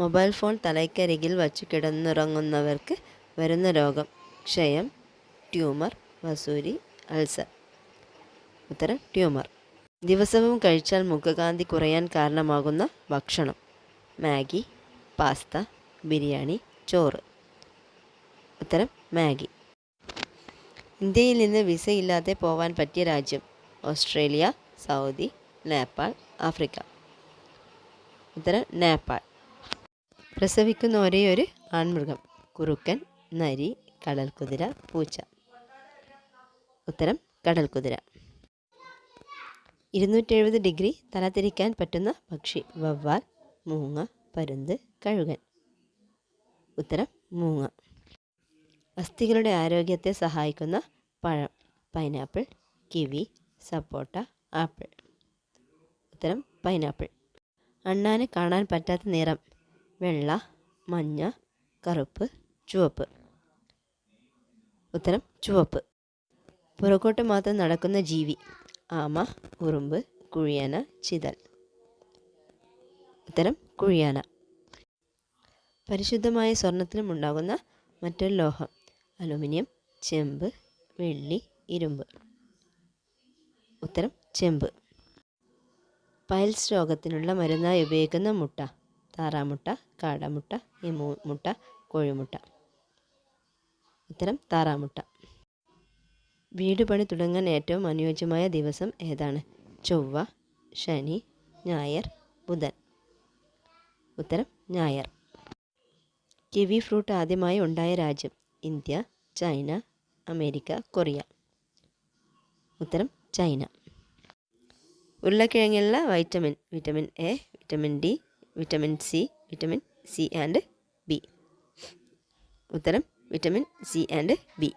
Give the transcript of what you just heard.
Mobile phone തലയ്ക്കരികിൽ വച്ചു കിടന്നുറങ്ങുന്നവർക്ക് വരുന്ന രോഗം. ക്ഷയം ട്യൂമർ വസൂരി അൾസർ. ഉത്തരം ട്യൂമർ. ദിവസവും കഴിച്ചാൽ മുഖകാന്തി കുറയാൻ കാരണമാകുന്ന ഭക്ഷണം. മാഗി പാസ്ത ബിരിയാണി ചോറ്. ഉത്തരം മാഗി. ഇന്ത്യയിൽ നിന്ന് വിസ ഇല്ലാതെ പോവാൻ പറ്റിയ രാജ്യം ഓസ്ട്രേലിയ സൗദി നേപ്പാൾ ആഫ്രിക്ക. ഉത്തരം നേപ്പാൾ. പ്രസവിക്കുന്ന ഒരേ ഒരു ആൺമൃഗം. കുറുക്കൻ നരി കടൽക്കുതിര പൂച്ച. ഉത്തരം കടൽക്കുതിര. ഇരുന്നൂറ്റെഴുപത് ഡിഗ്രി തലതിരിക്കാൻ പറ്റുന്ന പക്ഷി വവ്വാൽ മൂങ്ങ പരുന്ത് കഴുകൻ. ഉത്തരം മൂങ്ങ. അസ്ഥികളുടെ ആരോഗ്യത്തെ സഹായിക്കുന്ന പഴം പൈനാപ്പിൾ കിവി സപ്പോട്ട ആപ്പിൾ. ഉത്തരം പൈനാപ്പിൾ. അണ്ണാന് കാണാൻ പറ്റാത്ത നിറം വെള്ള മഞ്ഞ കറുപ്പ് ചുവപ്പ്. ഉത്തരം ചുവപ്പ്. പുറകോട്ട് മാത്രം നടക്കുന്ന ജീവി ആമ ഉറുമ്പ് കുഴിയാന ചിതൽ. ഉത്തരം കുഴിയാന. പരിശുദ്ധമായ സ്വർണത്തിലും ഉണ്ടാകുന്ന മറ്റൊരു ലോഹം അലുമിനിയം ചെമ്പ് വെള്ളി ഇരുമ്പ്. ഉത്തരം ചെമ്പ്. പൈൽസ് രോഗത്തിനുള്ള മരുന്നായി ഉപയോഗിക്കുന്ന മുട്ട. താറാമുട്ട കാടമുട്ട എമു മുട്ട കോഴിമുട്ട. ഇത്തരം താറാമുട്ട. വീട് പണി തുടങ്ങാൻ ഏറ്റവും അനുയോജ്യമായ ദിവസം ഏതാണ്? ചൊവ്വ ശനി ഞായർ ബുധൻ. ഉത്തരം ഞായർ. കിവി ഫ്രൂട്ട് ആദ്യമായി ഉണ്ടായ രാജ്യം ഇന്ത്യ ചൈന അമേരിക്ക കൊറിയ. ഉത്തരം China. ഉരുളക്കിഴങ്ങിലുള്ള vitamin vitamin A vitamin D vitamin C vitamin C and B ഉത്തരം വിറ്റമിൻ സി ആൻഡ് ബി